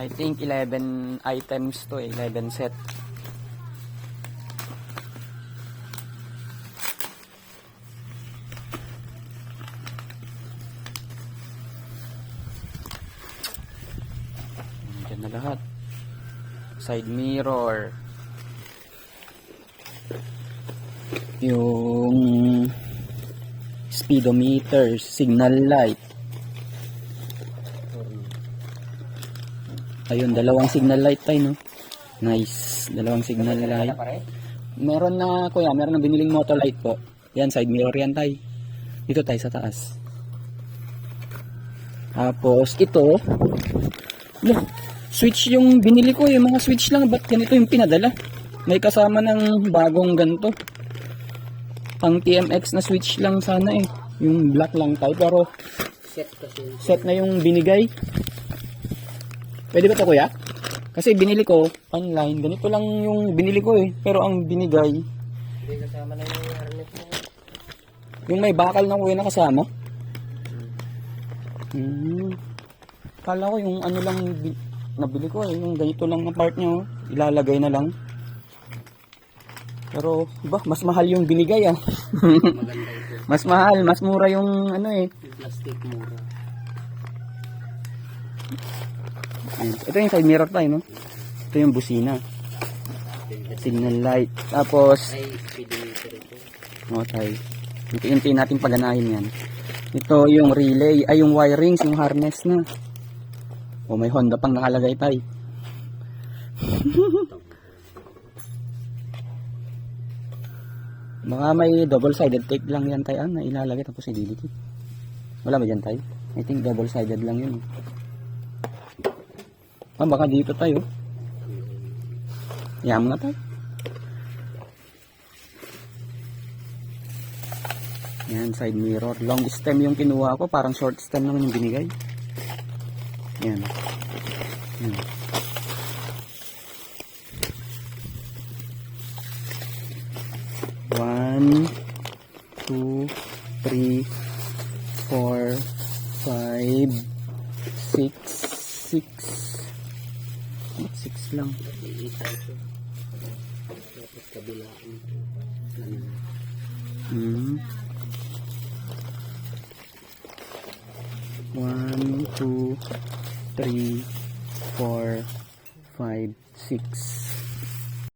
I think 11 items to eh, 11 set. Nandiyan na lahat. Side mirror. Yung speedometer, signal light. Ayun, dalawang signal light tayo, no? Nice. Dalawang signal light. Meron na, kuya, meron na biniling moto light po. Yan, side mirror yan, tay. Dito tayo sa taas. Tapos, ito. Look, switch yung binili ko, yung mga switch lang. Ba't ganito yung pinadala? May kasama ng bagong ganito. Pang TMX na switch lang sana eh. Yung black lang tayo. Pero, Set kasi. set na yung binigay. Pwede ba to kuya? Kasi binili ko online, ganito lang yung binili ko eh. Pero ang binigay, Hindi kasama na yung harness mo. yung may bakal na kuya na kasama. Hmm. Kala ko yung ano lang bi- nabili ko eh, yung ganito lang na part niya oh. Ilalagay na lang. Pero, ba, mas mahal yung binigay ah. Mas mahal, mas mura yung ano eh. Yung plastic mura. Ayan. Ito yung side mirror tayo, no? Ito yung busina. Signal light. Tapos, oh, tayo. Unti-unti natin paganahin yan. Ito yung relay, ay yung wirings, yung harness na. O may Honda pang nakalagay tayo. Baka may double-sided tape lang yan tayo na ilalagay tapos ididikit. Wala ba dyan tayo? I think double-sided lang yun. Ah, baka dito tayo. Yam na tayo. Yan, side mirror. Long stem yung kinuha ko. Parang short stem naman yung binigay. Yan. Yan. One, two, three, four, five, six, six. Ba't Six lang. Hmm. One, two, three, four, five, six.